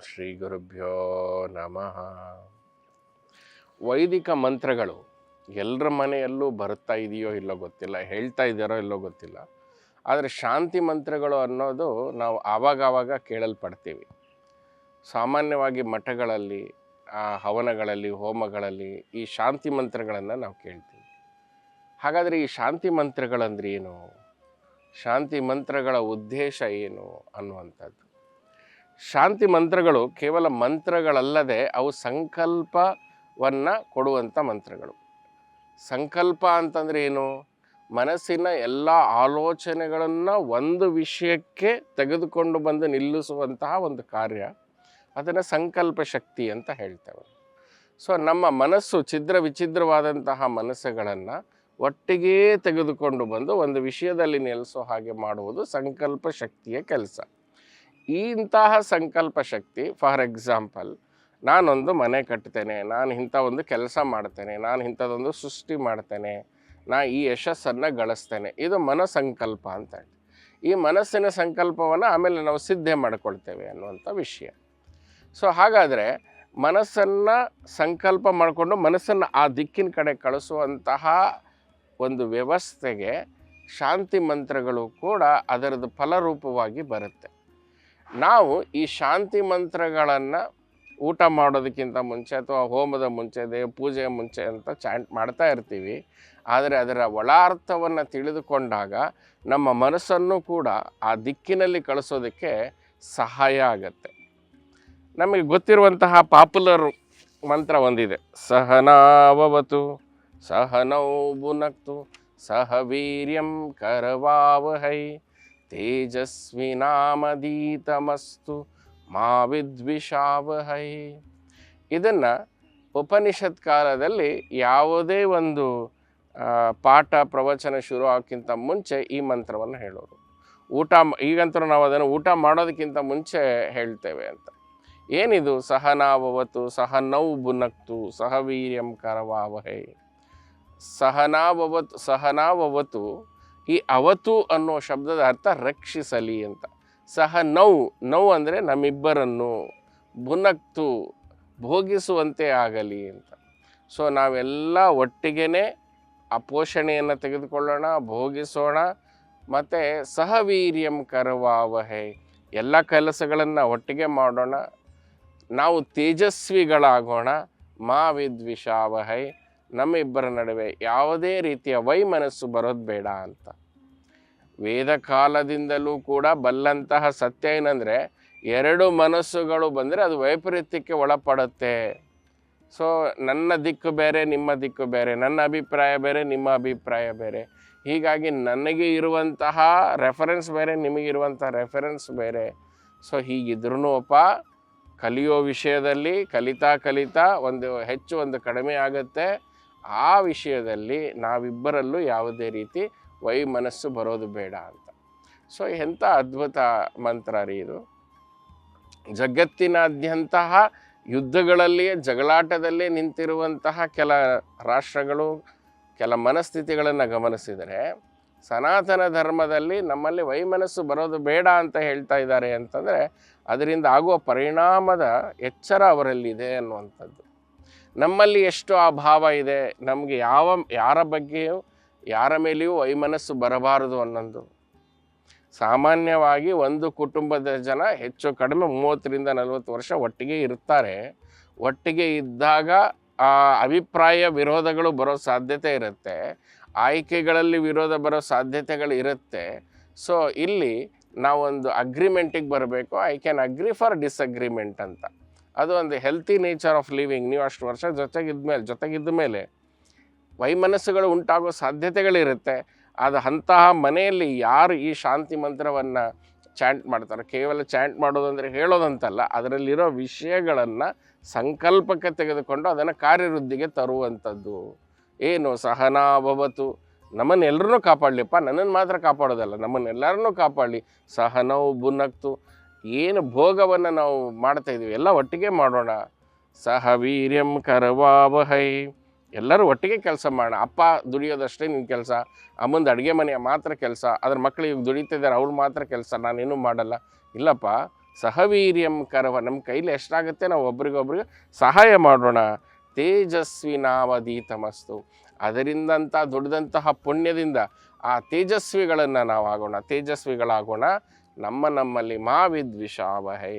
ಶ್ರೀ ಗುರುಭ್ಯೋ ನಮಃ. ವೈದಿಕ ಮಂತ್ರಗಳು ಎಲ್ಲರ ಮನೆಯಲ್ಲೂ ಬರುತ್ತಾ ಇದೆಯೋ ಇಲ್ಲೋ ಗೊತ್ತಿಲ್ಲ, ಹೇಳ್ತಾ ಇದ್ದಾರೋ ಇಲ್ಲೋ ಗೊತ್ತಿಲ್ಲ. ಆದರೆ ಶಾಂತಿ ಮಂತ್ರಗಳು ಅನ್ನೋದು ನಾವು ಆವಾಗವಾಗ ಕೇಳಲ್ಪಡ್ತೀವಿ. ಸಾಮಾನ್ಯವಾಗಿ ಮಠಗಳಲ್ಲಿ, ಆ ಹವನಗಳಲ್ಲಿ, ಹೋಮಗಳಲ್ಲಿ ಈ ಶಾಂತಿ ಮಂತ್ರಗಳನ್ನು ನಾವು ಕೇಳ್ತೀವಿ. ಹಾಗಾದರೆ ಈ ಶಾಂತಿ ಮಂತ್ರಗಳಂದ್ರೆ ಏನು ಶಾಂತಿ ಮಂತ್ರಗಳ ಉದ್ದೇಶ ಏನು ಅನ್ನುವಂಥದ್ದು. ಶಾಂತಿ ಮಂತ್ರಗಳು ಕೇವಲ ಮಂತ್ರಗಳಲ್ಲದೆ ಅವು ಸಂಕಲ್ಪವನ್ನು ಕೊಡುವಂಥ ಮಂತ್ರಗಳು. ಸಂಕಲ್ಪ ಅಂತಂದರೆ ಏನು? ಮನಸ್ಸಿನ ಎಲ್ಲ ಆಲೋಚನೆಗಳನ್ನು ಒಂದು ವಿಷಯಕ್ಕೆ ತೆಗೆದುಕೊಂಡು ಬಂದು ನಿಲ್ಲಿಸುವಂತಹ ಒಂದು ಕಾರ್ಯ. ಅದನ್ನು ಸಂಕಲ್ಪ ಶಕ್ತಿ ಅಂತ ಹೇಳ್ತೇವೆ. ಸೊ ನಮ್ಮ ಮನಸ್ಸು ಛಿದ್ರ ವಿಚಿದ್ರವಾದಂತಹ ಮನಸ್ಸುಗಳನ್ನು ಒಟ್ಟಿಗೇ ತೆಗೆದುಕೊಂಡು ಬಂದು ಒಂದು ವಿಷಯದಲ್ಲಿ ನೆಲೆಸೋ ಹಾಗೆ ಮಾಡುವುದು ಸಂಕಲ್ಪ ಶಕ್ತಿಯ ಕೆಲಸ. ಇಂತಹ ಸಂಕಲ್ಪ ಶಕ್ತಿ, ಫಾರ್ ಎಕ್ಸಾಂಪಲ್, ನಾನೊಂದು ಮನೆ ಕಟ್ತೇನೆ, ನಾನು ಇಂಥ ಒಂದು ಕೆಲಸ ಮಾಡ್ತೇನೆ, ನಾನು ಇಂಥದ್ದೊಂದು ಸೃಷ್ಟಿ ಮಾಡ್ತೇನೆ, ನಾ ಈ ಯಶಸ್ಸನ್ನು ಗಳಿಸ್ತೇನೆ, ಇದು ಮನಸಂಕಲ್ಪ ಅಂತ ಹೇಳಿ. ಈ ಮನಸ್ಸಿನ ಸಂಕಲ್ಪವನ್ನು ಆಮೇಲೆ ನಾವು ಸಿದ್ಧೆ ಮಾಡ್ಕೊಳ್ತೇವೆ ಅನ್ನುವಂಥ ವಿಷಯ. ಸೊ, ಹಾಗಾದರೆ ಮನಸ್ಸನ್ನು ಸಂಕಲ್ಪ ಮಾಡಿಕೊಂಡು ಮನಸ್ಸನ್ನು ಆ ದಿಕ್ಕಿನ ಕಡೆ ಕಳಿಸುವಂತಹ ಒಂದು ವ್ಯವಸ್ಥೆಗೆ ಶಾಂತಿ ಮಂತ್ರಗಳು ಕೂಡ ಅದರದ್ದು ಫಲರೂಪವಾಗಿ ಬರುತ್ತೆ. ನಾವು ಈ ಶಾಂತಿ ಮಂತ್ರಗಳನ್ನು ಊಟ ಮಾಡೋದಕ್ಕಿಂತ ಮುಂಚೆ ಅಥವಾ ಹೋಮದ ಮುಂಚೆ, ದೇವ ಪೂಜೆಯ ಮುಂಚೆ ಅಂತ ಚಾಂಟ್ ಮಾಡ್ತಾ ಇರ್ತೀವಿ. ಆದರೆ ಅದರ ಒಳಾರ್ಥವನ್ನು ತಿಳಿದುಕೊಂಡಾಗ ನಮ್ಮ ಮನಸ್ಸನ್ನು ಕೂಡ ಆ ದಿಕ್ಕಿನಲ್ಲಿ ಕಳಿಸೋದಕ್ಕೆ ಸಹಾಯ ಆಗತ್ತೆ. ನಮಗೆ ಗೊತ್ತಿರುವಂತಹ ಪಾಪ್ಯುಲರ್ ಮಂತ್ರ ಒಂದಿದೆ. ಸಹನಾವವತು, ಸಹನೌ ಬುನಕ್ತು ಸಹ ವೀರ್ಯಂ ಕರವಾವಹೈ. ತೇಜಸ್ವಿನಾಮದೀತಮಸ್ತು ಮಾ ವಿದ್ವಿಷಾವಹೈ. ಇದನ್ನು ಉಪನಿಷತ್ ಕಾಲದಲ್ಲಿ ಯಾವುದೇ ಒಂದು ಪಾಠ ಪ್ರವಚನ ಶುರು ಆಗೋಕ್ಕಿಂತ ಮುಂಚೆ ಈ ಮಂತ್ರವನ್ನು ಹೇಳೋರು. ಊಟ ಮ- ಈಗಂತೂ ನಾವು ಅದನ್ನು ಊಟ ಮಾಡೋದಕ್ಕಿಂತ ಮುಂಚೆ ಹೇಳ್ತೇವೆ ಅಂತ. ಏನಿದು? ಸಹನಾವವತು ಸಹನೌ ಬುನಕ್ತು ಸಹವೀರ್ಯಂ ಕರವಾವಹೈ. ಸಹನಾವವತು ಸಹನಾವವತು ಈ ಅವತು ಅನ್ನೋ ಶಬ್ದದ ಅರ್ಥ ರಕ್ಷಿಸಲಿ ಅಂತ. ಸಹ ನೌ ನೌ ಅಂದರೆ ನಮ್ಮಿಬ್ಬರನ್ನು ಬುನಕ್ತು, ಭೋಗಿಸುವಂತೆ ಆಗಲಿ ಅಂತ. ಸೊ ನಾವೆಲ್ಲ ಒಟ್ಟಿಗೆ ಆ ಪೋಷಣೆಯನ್ನು ತೆಗೆದುಕೊಳ್ಳೋಣ, ಭೋಗಿಸೋಣ, ಮತ್ತು ಸಹವೀರ್ಯಂ ಕರವಾವಹೆ, ಎಲ್ಲ ಕೆಲಸಗಳನ್ನು ಒಟ್ಟಿಗೆ ಮಾಡೋಣ, ನಾವು ತೇಜಸ್ವಿಗಳಾಗೋಣ, ಮಾ ವಿದ್ವಿಷಾವಹೈ ನಮ್ಮಿಬ್ಬರ ನಡುವೆ ಯಾವುದೇ ರೀತಿಯ ವೈಮನಸ್ಸು ಬರೋದು ಬೇಡ ಅಂತ. ವೇದ ಕಾಲದಿಂದಲೂ ಕೂಡ ಬಲ್ಲಂತಹ ಸತ್ಯ ಏನಂದರೆ ಎರಡು ಮನಸ್ಸುಗಳು ಬಂದರೆ ಅದು ವೈಪರೀತ್ಯಕ್ಕೆ ಒಳಪಡುತ್ತೆ. ಸೊ ನನ್ನ ದಿಕ್ಕು ಬೇರೆ, ನಿಮ್ಮ ದಿಕ್ಕು ಬೇರೆ, ನನ್ನ ಅಭಿಪ್ರಾಯ ಬೇರೆ, ನಿಮ್ಮ ಅಭಿಪ್ರಾಯ ಬೇರೆ. ಹೀಗಾಗಿ ನನಗೆ ಇರುವಂತಹ ರೆಫರೆನ್ಸ್ ಬೇರೆ ನಿಮಗಿರುವಂತಹ ರೆಫರೆನ್ಸ್ ಬೇರೆ. ಸೊ ಹೀಗಿದ್ರೂ ಒಪ್ಪ, ಕಲಿಯೋ ವಿಷಯದಲ್ಲಿ ಕಲಿತಾ ಕಲಿತಾ ಒಂದು ಹೆಚ್ಚು ಒಂದು ಕಡಿಮೆ ಆಗುತ್ತೆ. ಆ ವಿಷಯದಲ್ಲಿ ನಾವಿಬ್ಬರಲ್ಲೂ ಯಾವುದೇ ರೀತಿ ವೈಮನಸ್ಸು ಬರೋದು ಬೇಡ ಅಂತ. ಸೊ ಎಂಥ ಅದ್ಭುತ ಮಂತ್ರ ರೀ ಇದು. ಜಗತ್ತಿನಾದ್ಯಂತಹ ಯುದ್ಧಗಳಲ್ಲಿಯೇ, ಜಗಳಾಟದಲ್ಲೇ ನಿಂತಿರುವಂತಹ ಕೆಲ ರಾಷ್ಟ್ರಗಳು, ಕೆಲ ಮನಸ್ಥಿತಿಗಳನ್ನು ಗಮನಿಸಿದರೆ ಸನಾತನ ಧರ್ಮದಲ್ಲಿ ನಮ್ಮಲ್ಲಿ ವೈಮನಸ್ಸು ಬರೋದು ಬೇಡ ಅಂತ ಹೇಳ್ತಾ ಇದ್ದಾರೆ ಅಂತಂದರೆ, ಅದರಿಂದ ಆಗುವ ಪರಿಣಾಮದ ಎಚ್ಚರ ಅವರಲ್ಲಿದೆ ಅನ್ನುವಂಥದ್ದು. ನಮ್ಮಲ್ಲಿ ಎಷ್ಟು ಆ ಭಾವ ಇದೆ. ನಮಗೆ ಯಾವ, ಯಾರ ಬಗ್ಗೆಯೂ, ಯಾರ ಮೇಲೆಯೂ ವೈಮನಸ್ಸು ಬರಬಾರದು ಅನ್ನೋದು. ಸಾಮಾನ್ಯವಾಗಿ ಒಂದು ಕುಟುಂಬದ ಜನ ಹೆಚ್ಚು ಕಡಿಮೆ ಮೂವತ್ತರಿಂದ ನಲವತ್ತು ವರ್ಷ ಒಟ್ಟಿಗೆ ಇರ್ತಾರೆ ಒಟ್ಟಿಗೆ ಇದ್ದಾಗ ಆ ಅಭಿಪ್ರಾಯ ವಿರೋಧಗಳು ಬರೋ ಸಾಧ್ಯತೆ ಇರುತ್ತೆ. ಆಯ್ಕೆಗಳಲ್ಲಿ ವಿರೋಧ ಬರೋ ಸಾಧ್ಯತೆಗಳು ಇರುತ್ತೆ. ಸೊ ಇಲ್ಲಿ ನಾವೊಂದು ಅಗ್ರಿಮೆಂಟಿಗೆ ಬರಬೇಕು. I can agree for disagreement ಅಂತ. ಅದು ಒಂದು ಹೆಲ್ತಿ ನೇಚರ್ ಆಫ್ ಲಿವಿಂಗ್ ನೀವು ಅಷ್ಟು ವರ್ಷ ಜೊತೆಗಿದ್ದ ಮೇಲೆ ಜೊತೆಗಿದ್ದ ಮೇಲೆ ವೈಮನಸ್ಸುಗಳು ಉಂಟಾಗೋ ಸಾಧ್ಯತೆಗಳಿರುತ್ತೆ. ಅದು ಅಂತಹ ಮನೆಯಲ್ಲಿ ಯಾರು ಈ ಶಾಂತಿ ಮಂತ್ರವನ್ನು ಚಾಂಟ್ ಮಾಡ್ತಾರೆ? ಕೇವಲ ಚಾಂಟ್ ಮಾಡೋದಂದರೆ ಹೇಳೋದಂತಲ್ಲ, ಅದರಲ್ಲಿರೋ ವಿಷಯಗಳನ್ನು ಸಂಕಲ್ಪಕ್ಕೆ ತೆಗೆದುಕೊಂಡು ಅದನ್ನು ಕಾರ್ಯವೃದ್ಧಿಗೆ ತರುವಂಥದ್ದು. ಏನು ಸಹನಾಭವತು ನಮ್ಮನ್ನೆಲ್ಲರನ್ನೂ ಕಾಪಾಡಲಿಪ್ಪ. ನನ್ನನ್ನು ಮಾತ್ರ ಕಾಪಾಡೋದಲ್ಲ, ನಮ್ಮನ್ನೆಲ್ಲರನ್ನೂ ಕಾಪಾಡಲಿ. ಸಹನವು ಬುನಕ್ತು ಏನು ಭೋಗವನ್ನು ನಾವು ಮಾಡ್ತಾ ಇದ್ದೀವಿ ಎಲ್ಲ ಒಟ್ಟಿಗೆ ಮಾಡೋಣ. ಸಹ ವೀರ್ಯಂ ಕರವಾವಹೈ. ಎಲ್ಲರೂ ಒಟ್ಟಿಗೆ ಕೆಲಸ ಮಾಡೋಣ. ಅಪ್ಪ ದುಡಿಯೋದಷ್ಟೇ ನಿನ್ನ ಕೆಲಸ. ಅಮ್ಮಂದು ಅಡುಗೆ ಮನೆಯ ಮಾತ್ರ ಕೆಲಸ. ಅದ್ರ ಮಕ್ಕಳಿಗೆ ದುಡಿತಿದ್ದಾರೆ ಅವ್ರು ಮಾತ್ರ ಕೆಲಸ. ನಾನೇನು ಮಾಡಲ್ಲ. ಇಲ್ಲಪ್ಪ, ಸಹವೀರ್ಯಂ ಕರವ. ನಮ್ಮ ಕೈಲಿ ಎಷ್ಟಾಗುತ್ತೆ ನಾವು ಒಬ್ರಿಗೊಬ್ರಿಗೆ ಸಹಾಯ ಮಾಡೋಣ. ತೇಜಸ್ವಿ ನಾವಧೀತಮಸ್ತು ಅದರಿಂದಂಥ ದೊಡ್ಡದಂತಹ ಪುಣ್ಯದಿಂದ ಆ ತೇಜಸ್ವಿಗಳನ್ನು ನಾವು ಆಗೋಣ ತೇಜಸ್ವಿಗಳಾಗೋಣ. ನಮ್ಮ ನಮ್ಮಲ್ಲಿ ಮಾ ವಿದ್ವಿಷಾವಹೈ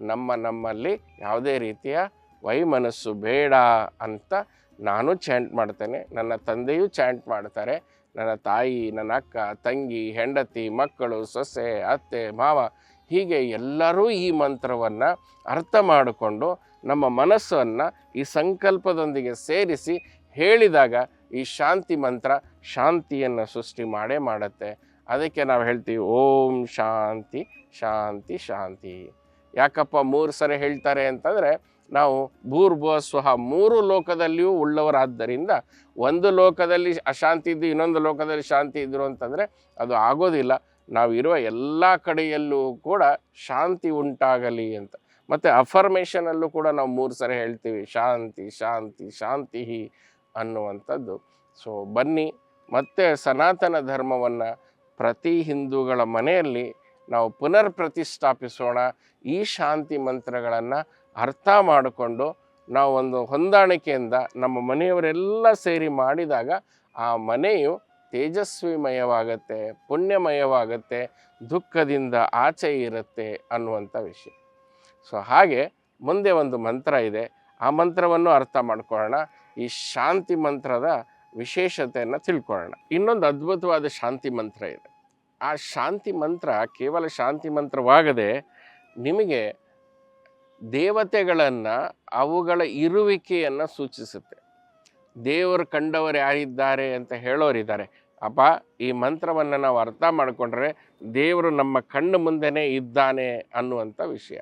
ನಮ್ಮ ನಮ್ಮಲ್ಲಿ ಯಾವುದೇ ರೀತಿಯ ವೈಮನಸ್ಸು ಬೇಡ ಅಂತ ನಾನು ಚಾಂಟ್ ಮಾಡ್ತೇನೆ. ನನ್ನ ತಂದೆಯೂ ಚಾಂಟ್ ಮಾಡ್ತಾರೆ. ನನ್ನ ತಾಯಿ, ನನ್ನ ಅಕ್ಕ, ತಂಗಿ, ಹೆಂಡತಿ, ಮಕ್ಕಳು, ಸೊಸೆ, ಅತ್ತೆ, ಮಾವ ಹೀಗೆ ಎಲ್ಲರೂ ಈ ಮಂತ್ರವನ್ನು ಅರ್ಥ ಮಾಡಿಕೊಂಡು ನಮ್ಮ ಮನಸ್ಸನ್ನು ಈ ಸಂಕಲ್ಪದೊಂದಿಗೆ ಸೇರಿಸಿ ಹೇಳಿದಾಗ ಈ ಶಾಂತಿ ಮಂತ್ರ ಶಾಂತಿಯನ್ನು ಸೃಷ್ಟಿ ಮಾಡೇ ಮಾಡುತ್ತೆ. ಅದಕ್ಕೆ ನಾವು ಹೇಳ್ತೀವಿ, ಓಂ ಶಾಂತಿ ಶಾಂತಿ ಶಾಂತಿ. ಯಾಕಪ್ಪ ಮೂರು ಸರಿ ಹೇಳ್ತಾರೆ ಅಂತಂದರೆ, ನಾವು ಭೂರ್ಭುವ ಸ್ವಹ ಮೂರು ಲೋಕದಲ್ಲಿಯೂ ಉಳ್ಳವರಾದ್ದರಿಂದ, ಒಂದು ಲೋಕದಲ್ಲಿ ಅಶಾಂತಿ ಇದ್ದು ಇನ್ನೊಂದು ಲೋಕದಲ್ಲಿ ಶಾಂತಿ ಇದ್ರು ಅಂತಂದರೆ, ಅದು ಆಗೋದಿಲ್ಲ. ನಾವು ಇರುವ ಎಲ್ಲ ಕಡೆಯಲ್ಲೂ ಕೂಡ ಶಾಂತಿ ಉಂಟಾಗಲಿ ಅಂತ. ಮತ್ತು ಅಫರ್ಮೇಷನಲ್ಲೂ ಕೂಡ ನಾವು ಮೂರು ಸರಿ ಹೇಳ್ತೀವಿ, ಶಾಂತಿ ಶಾಂತಿ ಶಾಂತಿ ಅನ್ನುವಂಥದ್ದು. ಸೊ ಬನ್ನಿ, ಮತ್ತೆ ಸನಾತನ ಧರ್ಮವನ್ನು ಪ್ರತಿ ಹಿಂದೂಗಳ ಮನೆಯಲ್ಲಿ ನಾವು ಪುನರ್ ಪ್ರತಿಷ್ಠಾಪಿಸೋಣ ಈ ಶಾಂತಿ ಮಂತ್ರಗಳನ್ನು ಅರ್ಥ ಮಾಡಿಕೊಂಡು ನಾವು ಒಂದು ಹೊಂದಾಣಿಕೆಯಿಂದ ನಮ್ಮ ಮನೆಯವರೆಲ್ಲ ಸೇರಿ ಮಾಡಿದಾಗ ಆ ಮನೆಯು ತೇಜಸ್ವಿಮಯವಾಗತ್ತೆ, ಪುಣ್ಯಮಯವಾಗತ್ತೆ, ದುಃಖದಿಂದ ಆಚೆ ಇರುತ್ತೆ ಅನ್ನುವಂಥ ವಿಷಯ. ಸೊ ಹಾಗೆ ಮುಂದೆ ಒಂದು ಮಂತ್ರ ಇದೆ. ಆ ಮಂತ್ರವನ್ನು ಅರ್ಥ ಮಾಡ್ಕೊಳ್ಳೋಣ. ಈ ಶಾಂತಿ ಮಂತ್ರದ ವಿಶೇಷತೆಯನ್ನು ತಿಳ್ಕೊಳ್ಳೋಣ. ಇನ್ನೊಂದು ಅದ್ಭುತವಾದ ಶಾಂತಿ ಮಂತ್ರ ಇದೆ. ಆ ಶಾಂತಿ ಮಂತ್ರ ಕೇವಲ ಶಾಂತಿ ಮಂತ್ರವಾಗದೆ ನಿಮಗೆ ದೇವತೆಗಳನ್ನು, ಅವುಗಳ ಇರುವಿಕೆಯನ್ನು ಸೂಚಿಸುತ್ತೆ. ದೇವರು ಕಂಡವರು ಯಾರಿದ್ದಾರೆ ಅಂತ ಹೇಳೋರಿದ್ದಾರೆ. ಅಪ್ಪ ಈ ಮಂತ್ರವನ್ನು ನಾವು ಅರ್ಥ ಮಾಡಿಕೊಂಡ್ರೆ ದೇವರು ನಮ್ಮ ಕಣ್ಣು ಮುಂದೆನೇ ಇದ್ದಾನೆ ಅನ್ನುವಂಥ ವಿಷಯ.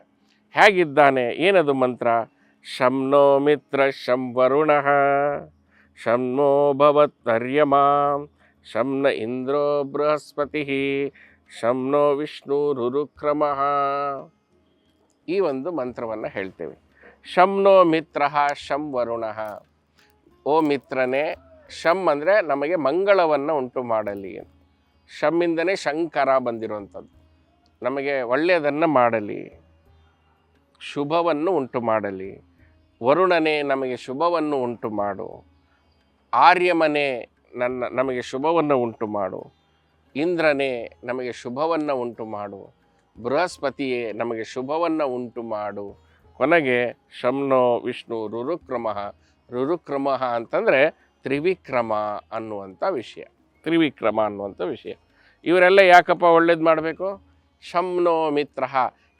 ಹೇಗಿದ್ದಾನೆ? ಏನದು ಮಂತ್ರ? ಶಂನೋ ಮಿತ್ರ, ಶಂ ವರುಣ. ಶಂನೋ ಭವತ್ತರ್ಯಮಾ ಶಂನ ಇಂದ್ರೋ ಬೃಹಸ್ಪತಿ ಶಂನೋ ವಿಷ್ಣು ರುರುಕ್ರಮಃ ಈ ಒಂದು ಮಂತ್ರವನ್ನು ಹೇಳ್ತೇವೆ. ಶಂನೋ ಮಿತ್ರ, ಶಂ ವರುಣ. ಓ ಮಿತ್ರನೇ, ಶಂ ಅಂದರೆ ನಮಗೆ ಮಂಗಳವನ್ನು ಉಂಟು ಮಾಡಲಿ ಶಮ್ಮಿಂದನೇ ಶಂಕರ ಬಂದಿರುವಂಥದ್ದು. ನಮಗೆ ಒಳ್ಳೆಯದನ್ನು ಮಾಡಲಿ. ಶುಭವನ್ನು ಉಂಟು ಮಾಡಲಿ. ವರುಣನೇ, ನಮಗೆ ಶುಭವನ್ನು ಉಂಟು ಮಾಡು. ಆರ್ಯಮನೆ ನನ್ನ, ನಮಗೆ ಶುಭವನ್ನು ಉಂಟು ಮಾಡು. ಇಂದ್ರನೇ ನಮಗೆ ಶುಭವನ್ನು ಉಂಟು ಮಾಡು. ಬೃಹಸ್ಪತಿಯೇ ನಮಗೆ ಶುಭವನ್ನು ಉಂಟು ಮಾಡು. ಕೊನೆಗೆ ಶಮ್ನೋ ವಿಷ್ಣು ರುರುಕ್ರಮ. ರುರುಕ್ರಮ ಅಂತಂದರೆ ತ್ರಿವಿಕ್ರಮ ಅನ್ನುವಂಥ ವಿಷಯ. ತ್ರಿವಿಕ್ರಮ ಅನ್ನುವಂಥ ವಿಷಯ. ಇವರೆಲ್ಲ ಯಾಕಪ್ಪ ಒಳ್ಳೇದು ಮಾಡಬೇಕು? ಶಮ್ನೋ ಮಿತ್ರ.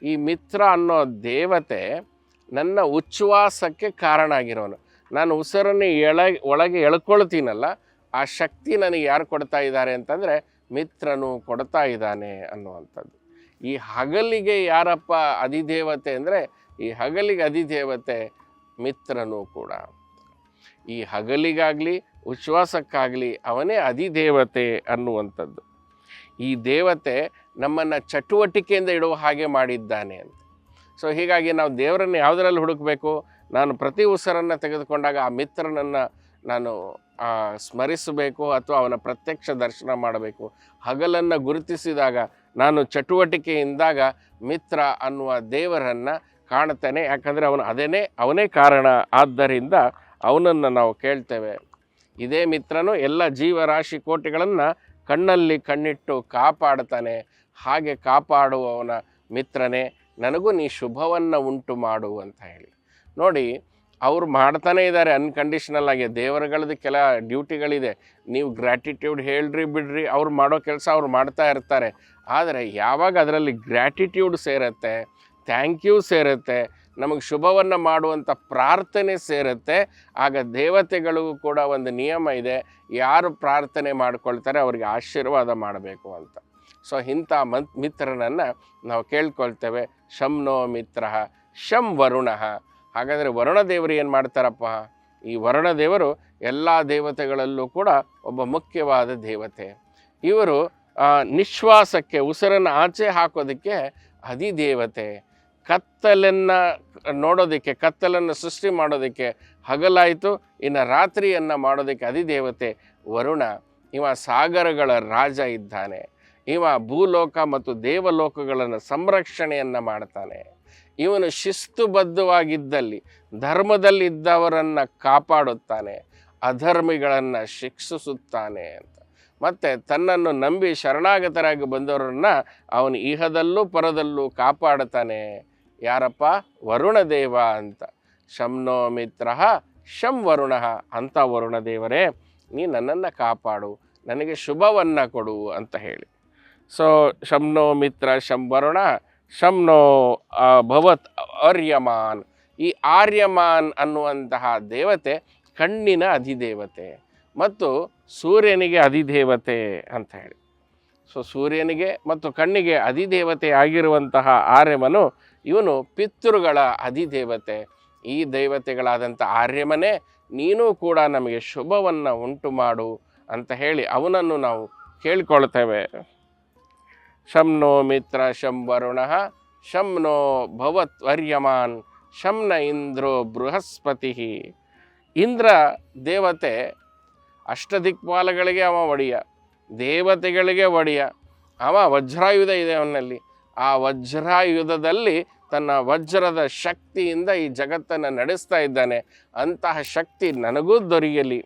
ಈ ಮಿತ್ರ ಅನ್ನೋ ದೇವತೆ ನನ್ನ ಉಚ್ಛ್ವಾಸಕ್ಕೆ ಕಾರಣ ಆಗಿರೋನು ನಾನು ಉಸಿರನ್ನು ಎಳ, ಒಳಗೆ ಎಳ್ಕೊಳ್ತೀನಲ್ಲ, ಆ ಶಕ್ತಿ ನನಗೆ ಯಾರು ಕೊಡ್ತಾ ಇದ್ದಾರೆ ಅಂತಂದರೆ ಮಿತ್ರನು ಕೊಡ್ತಾ ಇದ್ದಾನೆ ಅನ್ನುವಂಥದ್ದು. ಈ ಹಗಲಿಗೆ ಯಾರಪ್ಪ ಅಧಿದೇವತೆ ಅಂದರೆ, ಈ ಹಗಲಿಗೆ ಅಧಿದೇವತೆ ಮಿತ್ರನು ಕೂಡ. ಈ ಹಗಲಿಗಾಗಲಿ, ಉಚ್ಛ್ವಾಸಕ್ಕಾಗಲಿ ಅವನೇ ಅಧಿದೇವತೆ ಅನ್ನುವಂಥದ್ದು. ಈ ದೇವತೆ ನಮ್ಮನ್ನು ಚಟುವಟಿಕೆಯಿಂದ ಇಡುವ ಹಾಗೆ ಮಾಡಿದ್ದಾನೆ ಅಂತ. ಸೊ ಹೀಗಾಗಿ ನಾವು ದೇವರನ್ನು ಯಾವುದರಲ್ಲಿ ಹುಡುಕಬೇಕು? ನಾನು ಪ್ರತಿ ಉಸಿರನ್ನು ತೆಗೆದುಕೊಂಡಾಗ ಆ ಮಿತ್ರನನ್ನು ನಾನು ಸ್ಮರಿಸಬೇಕು ಅಥವಾ ಅವನ ಪ್ರತ್ಯಕ್ಷ ದರ್ಶನ ಮಾಡಬೇಕು. ಹಗಲನ್ನು ಗುರುತಿಸಿದಾಗ, ನಾನು ಚಟುವಟಿಕೆಯಿಂದಾಗ ಮಿತ್ರ ಅನ್ನುವ ದೇವರನ್ನು ಕಾಣ್ತೇನೆ ಯಾಕಂದರೆ ಅವನು ಅದೇನೇ, ಅವನೇ ಕಾರಣ. ಆದ್ದರಿಂದ ಅವನನ್ನು ನಾವು ಕೇಳ್ತೇವೆ. ಇದೇ ಮಿತ್ರನು ಎಲ್ಲ ಜೀವರಾಶಿ ಕೋಟಿಗಳನ್ನು ಕಣ್ಣಲ್ಲಿ ಕಣ್ಣಿಟ್ಟು ಕಾಪಾಡ್ತಾನೆ. ಹಾಗೆ ಕಾಪಾಡುವವನ ಮಿತ್ರನೇ, ನನಗೂ ನೀ ಶುಭವನ್ನು ಉಂಟು ಮಾಡು ಅಂತ ಹೇಳಿ. ನೋಡಿ, ಅವ್ರು ಮಾಡ್ತಾನೇ ಇದ್ದಾರೆ ಅನ್ಕಂಡೀಷನಲ್ ಆಗಿ. ದೇವರುಗಳದ್ದು ಕೆಲ ಡ್ಯೂಟಿಗಳಿದೆ ನೀವು ಗ್ರ್ಯಾಟಿಟ್ಯೂಡ್ ಹೇಳ್ರಿ, ಬಿಡ್ರಿ, ಅವ್ರು ಮಾಡೋ ಕೆಲಸ ಅವ್ರು ಮಾಡ್ತಾ ಇರ್ತಾರೆ. ಆದರೆ ಯಾವಾಗ ಅದರಲ್ಲಿ ಗ್ರ್ಯಾಟಿಟ್ಯೂಡ್ ಸೇರುತ್ತೆ ಥ್ಯಾಂಕ್ ಯು ಸೇರುತ್ತೆ, ನಮಗೆ ಶುಭವನ್ನು ಮಾಡುವಂಥ ಪ್ರಾರ್ಥನೆ ಸೇರುತ್ತೆ, ಆಗ ದೇವತೆಗಳಿಗೂ ಕೂಡ ಒಂದು ನಿಯಮ ಇದೆ, ಯಾರು ಪ್ರಾರ್ಥನೆ ಮಾಡ್ಕೊಳ್ತಾರೆ ಅವ್ರಿಗೆ ಆಶೀರ್ವಾದ ಮಾಡಬೇಕು ಅಂತ. ಸೊ ಇಂಥ ಮಂತ್, ಮಿತ್ರನನ್ನು ನಾವು ಕೇಳ್ಕೊಳ್ತೇವೆ. ಶಂನೋ ಮಿತ್ರ, ಶಂ ವರುಣ. ಹಾಗಾದರೆ ವರುಣ ದೇವರು ಏನು ಮಾಡ್ತಾರಪ್ಪ? ಈ ವರುಣ ದೇವರು ಎಲ್ಲ ದೇವತೆಗಳಲ್ಲೂ ಕೂಡ ಒಬ್ಬ ಮುಖ್ಯವಾದ ದೇವತೆ. ಇವರು ನಿಶ್ವಾಸಕ್ಕೆ ಉಸಿರನ್ನು ಆಚೆ ಹಾಕೋದಕ್ಕೆ ಅಧಿದೇವತೆ. ಕತ್ತಲನ್ನು ನೋಡೋದಕ್ಕೆ, ಕತ್ತಲನ್ನು ಸೃಷ್ಟಿ ಮಾಡೋದಕ್ಕೆ ಹಗಲಾಯಿತು, ಇನ್ನು ರಾತ್ರಿಯನ್ನು ಮಾಡೋದಕ್ಕೆ ಅಧಿದೇವತೆ ವರುಣ. ಇವ ಸಾಗರಗಳ ರಾಜ ಇದ್ದಾನೆ. ಇವ ಭೂಲೋಕ ಮತ್ತು ದೇವಲೋಕಗಳನ್ನು ಸಂರಕ್ಷಣೆಯನ್ನು ಮಾಡ್ತಾನೆ. ಇವನು ಶಿಸ್ತುಬದ್ಧವಾಗಿದ್ದಲ್ಲಿ, ಧರ್ಮದಲ್ಲಿದ್ದವರನ್ನು ಕಾಪಾಡುತ್ತಾನೆ, ಅಧರ್ಮಿಗಳನ್ನು ಶಿಕ್ಷಿಸುತ್ತಾನೆ ಅಂತ. ಮತ್ತು ತನ್ನನ್ನು ನಂಬಿ ಶರಣಾಗತರಾಗಿ ಬಂದವರನ್ನು ಅವನು ಇಹದಲ್ಲೂ ಪರದಲ್ಲೂ ಕಾಪಾಡುತ್ತಾನೆ. ಯಾರಪ್ಪ? ವರುಣ ದೇವ ಅಂತ. ಶಂನೋ ಮಿತ್ರ ಶಂ ವರುಣ ಅಂತ ವರುಣ ದೇವರೇ ನೀ ನನ್ನನ್ನು ಕಾಪಾಡು, ನನಗೆ ಶುಭವನ್ನು ಕೊಡು ಅಂತ ಹೇಳಿ. ಸೊ ಶಂನೋ ಮಿತ್ರ ಶಂ ವರುಣ ಆ, ಭವತ್ ಆರ್ಯಮಾನ್. ಈ ಆರ್ಯಮಾನ್ ಅನ್ನುವಂತಹ ದೇವತೆ ಕಣ್ಣಿನ ಅಧಿದೇವತೆ ಮತ್ತು ಸೂರ್ಯನಿಗೆ ಅಧಿದೇವತೆ ಅಂತ ಹೇಳಿ. ಸೊ ಸೂರ್ಯನಿಗೆ ಮತ್ತು ಕಣ್ಣಿಗೆ ಅಧಿದೇವತೆ ಆಗಿರುವಂತಹ ಆರ್ಯಮನು ಇವನು ಪಿತೃಗಳ ಅಧಿದೇವತೆ. ಈ ದೇವತೆಗಳಾದಂಥ ಆರ್ಯಮನೇ ನೀನು ಕೂಡ ನಮಗೆ ಶುಭವನ್ನು ಉಂಟು ಮಾಡು ಅಂತ ಹೇಳಿ ಅವನನ್ನು ನಾವು ಕೇಳ್ಕೊಳ್ತೇವೆ. ಶಂನೋ ಮಿತ್ರ ಶಂ ವರುಣ ಶಂನೋ ಭವತ್ ವರ್ಯಮಾನ್ ಶಂನ ಇಂದ್ರೋ ಬೃಹಸ್ಪತಿ ಇಂದ್ರ ದೇವತೆ ಅಷ್ಟದಿಕ್ಪಾಲಗಳಿಗೆ ಅವ ಒಡೆಯ, ದೇವತೆಗಳಿಗೆ ಒಡೆಯ, ಅವ ವಜ್ರಾಯುಧ ಇದೆ ಅವನಲ್ಲಿ. ಆ ವಜ್ರಾಯುಧದಲ್ಲಿ ತನ್ನ ವಜ್ರದ ಶಕ್ತಿಯಿಂದ ಈ ಜಗತ್ತನ್ನು ನಡೆಸ್ತಾ ಇದ್ದಾನೆ. ಅಂತಹ ಶಕ್ತಿ ನನಗೂ ದೊರೆಯಲಿ.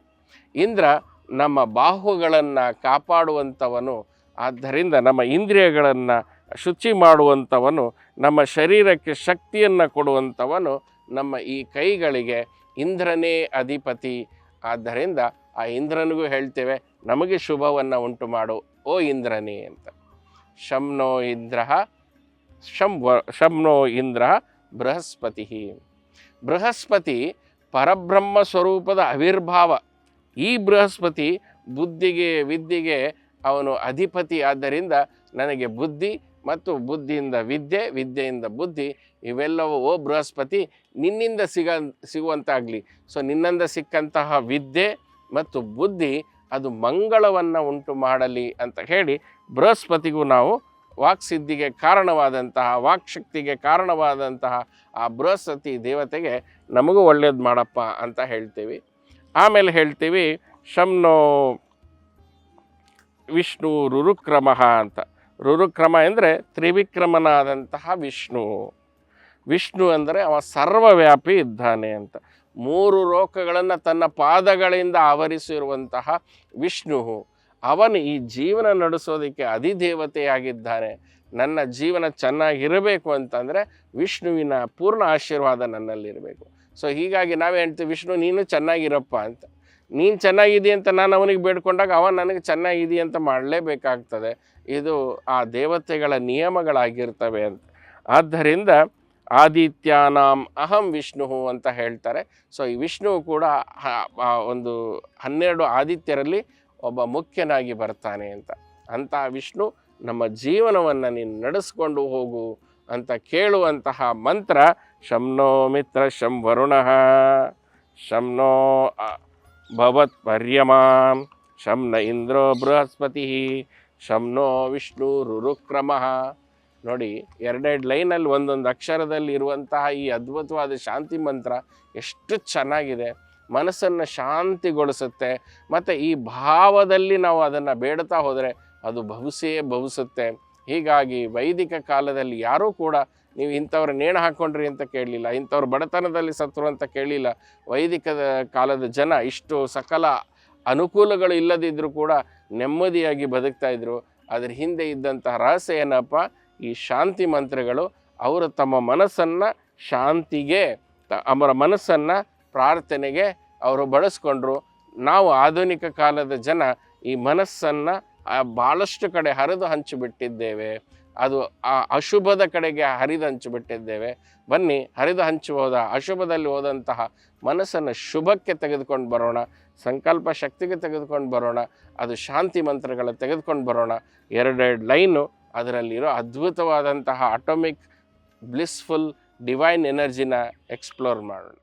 ಇಂದ್ರ ನಮ್ಮ ಬಾಹುಗಳನ್ನು ಕಾಪಾಡುವಂಥವನು ಆದ್ದರಿಂದ ನಮ್ಮ ಇಂದ್ರಿಯಗಳನ್ನು ಶುಚಿ ಮಾಡುವಂಥವನು, ನಮ್ಮ ಶರೀರಕ್ಕೆ ಶಕ್ತಿಯನ್ನು ಕೊಡುವಂಥವನು ನಮ್ಮ ಈ ಕೈಗಳಿಗೆ ಇಂದ್ರನೇ ಅಧಿಪತಿ. ಆದ್ದರಿಂದ ಆ ಇಂದ್ರನಿಗೂ ಹೇಳ್ತೇವೆ, ನಮಗೆ ಶುಭವನ್ನು ಉಂಟು ಮಾಡು, ಓ ಇಂದ್ರನೇ ಅಂತ. ಶಮ್ನೋ ಇಂದ್ರ, ಶಂ ಶಮ್ನೋ ಇಂದ್ರ ಬೃಹಸ್ಪತಿ ಬೃಹಸ್ಪತಿ ಪರಬ್ರಹ್ಮ ಸ್ವರೂಪದ ಆವಿರ್ಭಾವ ಈ ಬೃಹಸ್ಪತಿ ಬುದ್ಧಿಗೆ, ವಿದ್ಯೆಗೆ ಅವನು ಅಧಿಪತಿ ಆದ್ದರಿಂದ ನನಗೆ ಬುದ್ಧಿ ಮತ್ತು ಬುದ್ಧಿಯಿಂದ ವಿದ್ಯೆ, ವಿದ್ಯೆಯಿಂದ ಬುದ್ಧಿ, ಇವೆಲ್ಲವೂ, ಓ ಬೃಹಸ್ಪತಿ, ನಿನ್ನಿಂದ ಸಿಗ, ಸಿಗುವಂತಾಗಲಿ. ಸೊ ನಿನ್ನಿಂದ ಸಿಕ್ಕಂತಹ ವಿದ್ಯೆ ಮತ್ತು ಬುದ್ಧಿ ಅದು ಮಂಗಳವನ್ನು ಉಂಟು ಮಾಡಲಿ ಅಂತ ಹೇಳಿ ಬೃಹಸ್ಪತಿಗೂ ನಾವು ವಾಕ್ಸಿದ್ಧಿಗೆ ಕಾರಣವಾದಂತಹ, ವಾಕ್ಶಕ್ತಿಗೆ ಕಾರಣವಾದಂತಹ ಆ ಬೃಹಸ್ಪತಿ ದೇವತೆಗೆ ನಮಗೂ ಒಳ್ಳೇದು ಮಾಡಪ್ಪ ಅಂತ ಹೇಳ್ತೀವಿ. ಆಮೇಲೆ ಹೇಳ್ತೀವಿ ಶಂನೋ ವಿಷ್ಣು ರುರುಕ್ರಮ ಅಂತ. ರುರುಕ್ರಮ ಅಂದರೆ ತ್ರಿವಿಕ್ರಮನಾದಂತಹ ವಿಷ್ಣು. ವಿಷ್ಣು ಅಂದರೆ ಅವ ಸರ್ವವ್ಯಾಪಿ ಇದ್ದಾನೆ ಅಂತ. ಮೂರು ಲೋಕಗಳನ್ನು ತನ್ನ ಪಾದಗಳಿಂದ ಆವರಿಸಿರುವಂತಹ ವಿಷ್ಣು. ಅವನು ಈ ಜೀವನ ನಡೆಸೋದಕ್ಕೆ ಅಧಿದೇವತೆಯಾಗಿದ್ದಾನೆ. ನನ್ನ ಜೀವನ ಚೆನ್ನಾಗಿರಬೇಕು ಅಂತಂದರೆ ವಿಷ್ಣುವಿನ ಪೂರ್ಣ ಆಶೀರ್ವಾದ ನನ್ನಲ್ಲಿರಬೇಕು. ಸೊ ಹೀಗಾಗಿ ನಾವೇ ಹೇಳ್ತೀವಿ, ವಿಷ್ಣು ನೀನು ಚೆನ್ನಾಗಿರಪ್ಪ ಅಂತ. ನೀನು ಚೆನ್ನಾಗಿದೆ ಅಂತ ನಾನು ಅವನಿಗೆ ಬೇಡ್ಕೊಂಡಾಗ ಅವ ನನಗೆ ಚೆನ್ನಾಗಿದೆ ಅಂತ ಮಾಡಲೇಬೇಕಾಗ್ತದೆ. ಇದು ಆ ದೇವತೆಗಳ ನಿಯಮಗಳಾಗಿರ್ತವೆ ಅಂತ. ಆದ್ದರಿಂದ ಆದಿತ್ಯಾನಾಂ ಅಹಂ ವಿಷ್ಣು ಅಂತ ಹೇಳ್ತಾರೆ. ಸೊ ಈ ವಿಷ್ಣು ಕೂಡ ಒಂದು ಹನ್ನೆರಡು ಆದಿತ್ಯರಲ್ಲಿ ಒಬ್ಬ ಮುಖ್ಯನಾಗಿ ಬರ್ತಾನೆ ಅಂತ. ಅಂಥ ವಿಷ್ಣು ನಮ್ಮ ಜೀವನವನ್ನು ನೀನು ನಡೆಸ್ಕೊಂಡು ಹೋಗು ಅಂತ ಕೇಳುವಂತಹ ಮಂತ್ರ ಶಂನೋ ಮಿತ್ರ, ಶಂ ವರುಣ ಶಂನೋ ಭವತ್ ಪರ್ಯಮಾಂ ಶಂನ ಇಂದ್ರೋ ಬೃಹಸ್ಪತಿ ಶಂನೋ ವಿಷ್ಣು ರುರುಕ್ರಮ ನೋಡಿ, ಎರಡೆರಡು ಲೈನಲ್ಲಿ ಒಂದೊಂದು ಅಕ್ಷರದಲ್ಲಿ ಇರುವಂತಹ ಈ ಅದ್ಭುತವಾದ ಶಾಂತಿ ಮಂತ್ರ ಎಷ್ಟು ಚೆನ್ನಾಗಿದೆ. ಮನಸ್ಸನ್ನು ಶಾಂತಿಗೊಳಿಸುತ್ತೆ. ಮತ್ತು ಈ ಭಾವದಲ್ಲಿ ನಾವು ಅದನ್ನು ಬೇಡ್ತಾ ಹೋದರೆ ಅದು ಭವಿಸೇ ಭವಿಸುತ್ತೆ. ಹೀಗಾಗಿ ವೈದಿಕ ಕಾಲದಲ್ಲಿ ಯಾರೂ ಕೂಡ ನೀವು ಇಂಥವ್ರ ನೇಣು ಹಾಕ್ಕೊಂಡ್ರಿ ಅಂತ ಕೇಳಲಿಲ್ಲ, ಇಂಥವ್ರ ಬಡತನದಲ್ಲಿ ಸತ್ರು ಅಂತ ಕೇಳಲಿಲ್ಲ. ವೈದಿಕದ ಕಾಲದ ಜನ ಇಷ್ಟು ಸಕಲ ಅನುಕೂಲಗಳು ಇಲ್ಲದಿದ್ದರೂ ಕೂಡ ನೆಮ್ಮದಿಯಾಗಿ ಬದುಕ್ತಾ ಇದ್ರು. ಅದರ ಹಿಂದೆ ಇದ್ದಂತಹ ರಹಸ್ಯ ಏನಪ್ಪ? ಈ ಶಾಂತಿ ಮಂತ್ರಗಳು, ಅವರು ತಮ್ಮ ಮನಸ್ಸನ್ನು ಶಾಂತಿಗೆ ಅವರ ಮನಸ್ಸನ್ನು ಪ್ರಾರ್ಥನೆಗೆ ಅವರು ಬಳಸ್ಕೊಂಡ್ರು. ನಾವು ಆಧುನಿಕ ಕಾಲದ ಜನ ಈ ಮನಸ್ಸನ್ನು ಭಾಳಷ್ಟು ಕಡೆ ಹರಿದು ಹಂಚಿಬಿಟ್ಟಿದ್ದೇವೆ. ಅದು ಆ ಅಶುಭದ ಕಡೆಗೆ ಹರಿದು ಹಂಚಿಬಿಟ್ಟಿದ್ದೇವೆ. ಬನ್ನಿ, ಹರಿದು ಹಂಚುವುದ ಅಶುಭದಲ್ಲಿ ಹೋದಂತಹ ಮನಸ್ಸನ್ನು ಶುಭಕ್ಕೆ ತೆಗೆದುಕೊಂಡು ಬರೋಣ, ಸಂಕಲ್ಪ ಶಕ್ತಿಗೆ ತೆಗೆದುಕೊಂಡು ಬರೋಣ, ಅದು ಶಾಂತಿ ಮಂತ್ರಗಳ ತೆಗೆದುಕೊಂಡು ಬರೋಣ. ಎರಡೆರಡು ಲೈನು ಅದರಲ್ಲಿರೋ ಅದ್ಭುತವಾದಂತಹ ಆಟೋಮಿಕ್ ಬ್ಲಿಸ್ಫುಲ್ ಡಿವೈನ್ ಎನರ್ಜಿನ ಎಕ್ಸ್ಪ್ಲೋರ್ ಮಾಡೋಣ.